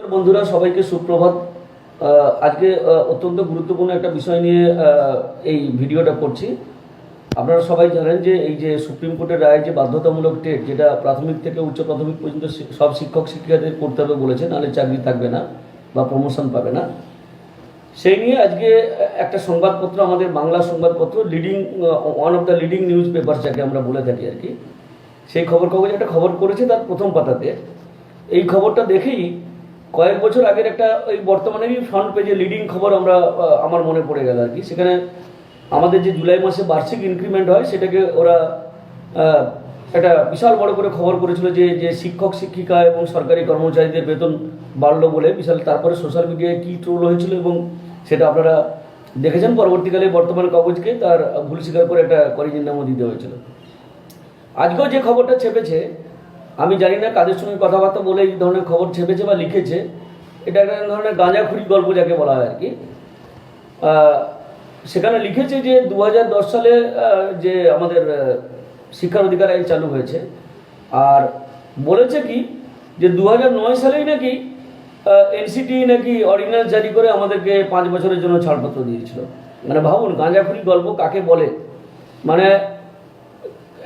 বন্ধুরা, সবাইকে সুপ্রভাত। আজকে অত্যন্ত গুরুত্বপূর্ণ একটা বিষয় নিয়ে এই ভিডিওটা করছি। আপনারা সবাই জানেন যে এই যে সুপ্রিম কোর্টের রায় যে বাধ্যতামূলক টেট, যেটা প্রাথমিক থেকে উচ্চ প্রাথমিক পর্যন্ত সব শিক্ষক শিক্ষিকাদের করতে হবে বলেছে, নাহলে চাকরি থাকবে না বা প্রমোশন পাবে না। সেই নিয়ে আজকে একটা সংবাদপত্র, আমাদের বাংলা সংবাদপত্র leading one of the leading newspaper যাকে আমরা বলে থাকি আর কি। সেই খবর কাগজে একটা খবর করেছে তার প্রথম পাতাতে। এই খবরটা দেখেই কয়েক বছর আগের একটা ওই বর্তমানেরই ফ্রন্ট পেজে লিডিং খবর আমরা আমার মনে পড়ে গেল আর কি। সেখানে আমাদের যে জুলাই মাসে বার্ষিক ইনক্রিমেন্ট হয়, সেটাকে ওরা একটা বিশাল বড় করে খবর করেছিল যে যে শিক্ষক, শিক্ষিকা এবং সরকারি কর্মচারীদের বেতন বাড়লো বলে, বিশাল তারপরে সোশ্যাল মিডিয়ায় কী ট্রোল হয়েছিল এবং সেটা আপনারা দেখেছেন। পরবর্তীকালে বর্তমান কাগজকে তার ভুল স্বীকার করে একটা করিজিন্নামও দিতে হয়েছিল। আজকেও যে খবরটা ছেপেছে আমি জানি না কাদের সঙ্গে কথাবার্তা বলে এই ধরনের খবর ছেপেছে বা লিখেছে। এটা একটা ধরনের গাঁজাখুরি গল্প যাকে বলা হয় আর কি। সেখানে লিখেছে যে দু হাজার দশ সালে যে আমাদের শিক্ষার অধিকার আইন চালু হয়েছে। আর বলেছে কি যে দু সালেই নাকি এনসিটি নাকি অর্ডিন্যান্স জারি করে আমাদেরকে পাঁচ বছরের জন্য ছাড়পত্র দিয়েছিল। মানে ভাবুন, গাঁজাখুরি গল্প কাকে বলে? মানে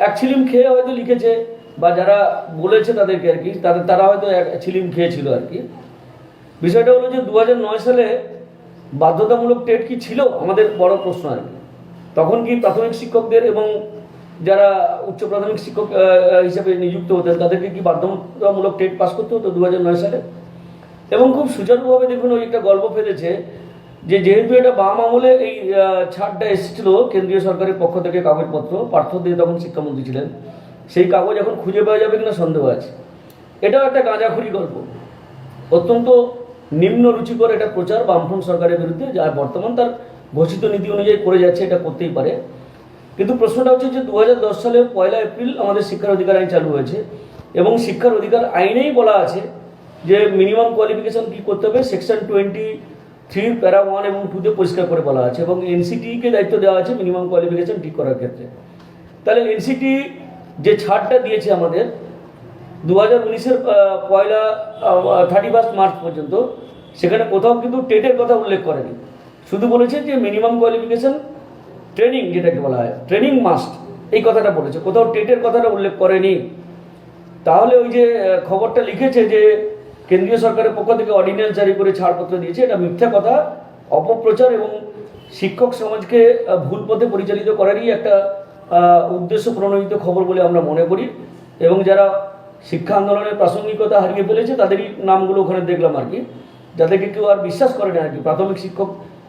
এক ছিলিম খেয়ে হয়তো লিখেছে বা যারা বলেছে তাদেরকে আর কি, তাদের, তারা হয়তো ছিলিম খেয়েছিল আর কি। বিষয়টা হলো যে দু সালে বাধ্যতামূলক টেট কি ছিল? আমাদের বড় প্রশ্ন আর কি। তখন কি প্রাথমিক শিক্ষকদের এবং যারা উচ্চ প্রাথমিক শিক্ষক হিসেবে নিযুক্ত হতেন, তাদেরকে কি বাধ্যতামূলক টেট পাস করতে হতো দু সালে? এবং খুব সুচারুভাবে দেখুন, ওই একটা গল্প ফেলেছে যে যেহেতু এটা বাম আমলে এই ছাড়টা এসেছিল, কেন্দ্রীয় সরকারের পক্ষ থেকে কাগজপত্র, পার্থ দিয়ে তখন শিক্ষামন্ত্রী ছিলেন। সেই কাগজ এখন খুঁজে পাওয়া যাবে কিনা সন্দেহ আছে। এটাও একটা গাঁজাখুরি গল্প। অত্যন্ত নিম্ন রুচিকর এটা প্রচার বামফ্রন্ট সরকারের বিরুদ্ধে, যা বর্তমান তার ঘোষিত নীতি অনুযায়ী করে যাচ্ছে, এটা করতেই পারে। কিন্তু প্রশ্নটা হচ্ছে যে দু সালের পয়লা এপ্রিল আমাদের শিক্ষার অধিকার আইন চালু হয়েছে এবং শিক্ষার অধিকার আইনেই বলা আছে যে মিনিমাম কোয়ালিফিকেশন কী করতে হবে section twenty three para one এবং টুতে পরিষ্কার করে বলা আছে এবং এনসিটিকে দায়িত্ব দেওয়া আছে মিনিমাম কোয়ালিফিকেশন ঠিক করার ক্ষেত্রে। তাহলে এনসিটি যে ছাড়টা দিয়েছে আমাদের দু হাজার উনিশের পয়লা থার্টি ফার্স্ট মার্চ পর্যন্ত, সেখানে কোথাও কিন্তু টেটের কথা উল্লেখ করেনি। শুধু বলেছে যে মিনিমাম কোয়ালিফিকেশন ট্রেনিং যেটাকে বলা হয় ট্রেনিং মাস্ট এই কথাটা বলেছে। কোথাও টেটের কথাটা উল্লেখ করেনি। তাহলে ওই যে খবরটা লিখেছে যে কেন্দ্রীয় সরকারের পক্ষ থেকে অর্ডিন্যান্স জারি করে ছাড়পত্র দিয়েছে, এটা মিথ্যা কথা, অপপ্রচার এবং শিক্ষক সমাজকে ভুল পথে পরিচালিত করারই একটা উদ্দেশ্য প্রণোদিত খবর বলে আমরা মনে করি এবং যারা শিক্ষা আন্দোলনের প্রাসঙ্গিকতা হারিয়ে ফেলেছে, তাদেরই নামগুলো ওখানে দেখলাম আর কি। যাদেরকে কেউ আর বিশ্বাস করে না আর কি। প্রাথমিক শিক্ষক,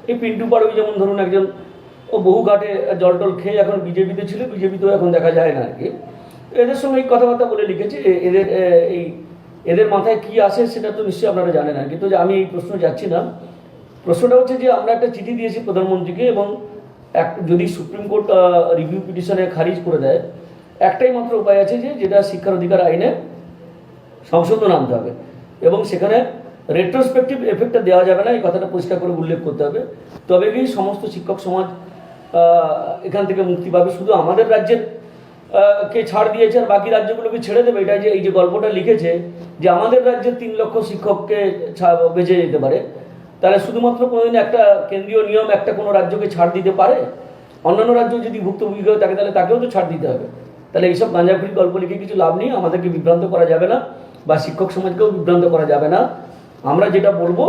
এই পিন্টু পাড়ুই যেমন ধরুন একজন, ও বহু ঘাটে জল টল খেয়ে এখন বিজেপিতে ছিল, বিজেপিতেও এখন দেখা যায় না আর কি। এদের সঙ্গে এই কথাবার্তা বলে লিখেছে এদের এই, এদের মাথায় কি আসে সেটা তো নিশ্চয়ই আপনারা জানেন আর কিন্তু আমি এই প্রশ্ন যাচ্ছি না, প্রশ্নটা হচ্ছে যে আমরা একটা চিঠি দিয়েছি প্রধানমন্ত্রীকে এবং এক যদি সুপ্রিম কোর্ট রিভিউ পিটিশনে খারিজ করে দেয়, একটাই মাত্র উপায় আছে যে, যেটা শিক্ষার অধিকার আইনে সংশোধন আনতে হবে। এবং সেখানে রেট্রোস্পেক্টিভ এফেক্টটা দেওয়া যাবে না, এই কথাটা পরিষ্কার করে উল্লেখ করতে হবে। তবে কি সমস্ত শিক্ষক সমাজ এখান থেকে মুক্তি পাবে? শুধু আমাদের রাজ্যের কে ছাড় দিয়েছে আর বাকি রাজ্যগুলোকে ছেড়ে দেবে? এটা যে, এই যে গল্পটা লিখেছে যে, আমাদের রাজ্যের তিন লক্ষ শিক্ষককে বেঁচে যেতে পারে। তাহলে শুধুমাত্র কোনোদিন একটা কেন্দ্রীয় নিয়ম একটা কোনো রাজ্যকে ছাড় দিতে পারে? অন্যান্য রাজ্য যদি ভুক্তভোগী হয়ে থাকে, তাহলে তাকেও তো ছাড় দিতে হবে। তাহলে এইসব গাঁজাখুরি গল্প লিখে কিছু লাভ নেই, আমাদেরকে বিভ্রান্ত করা যাবে না, বা শিক্ষক সমাজকেও বিভ্রান্ত করা যাবে না। আমরা যেটা বলব,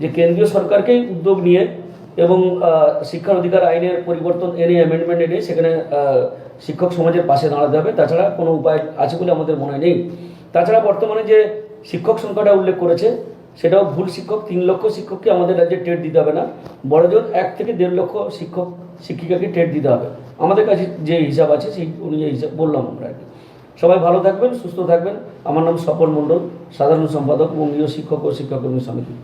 যে কেন্দ্রীয় সরকারকেই উদ্যোগ নিয়ে এবং শিক্ষার অধিকার আইনের পরিবর্তন এনে অ্যামেন্ডমেন্ট এনে সেখানে শিক্ষক সমাজের পাশে দাঁড়াতে হবে। তাছাড়া কোনো উপায় আছে বলে আমাদের মনে নেই। তাছাড়া বর্তমানে যে শিক্ষক সংখ্যাটা উল্লেখ করেছে সেটাও ভুল শিক্ষক, তিন লক্ষ শিক্ষককে আমাদের রাজ্যে টেট দিতে হবে না। বড়জোর এক থেকে দেড় লক্ষ শিক্ষক, শিক্ষিকাকে টেট দিতে হবে। আমাদের কাছে যে হিসাব আছে সেই অনুযায়ী হিসাব বললাম আমরা আর সবাই ভালো থাকবেন, সুস্থ থাকবেন। আমার নাম স্বপন মণ্ডল, সাধারণ সম্পাদক, বঙ্গীয় শিক্ষক ও শিক্ষাকর্মী সমিতি।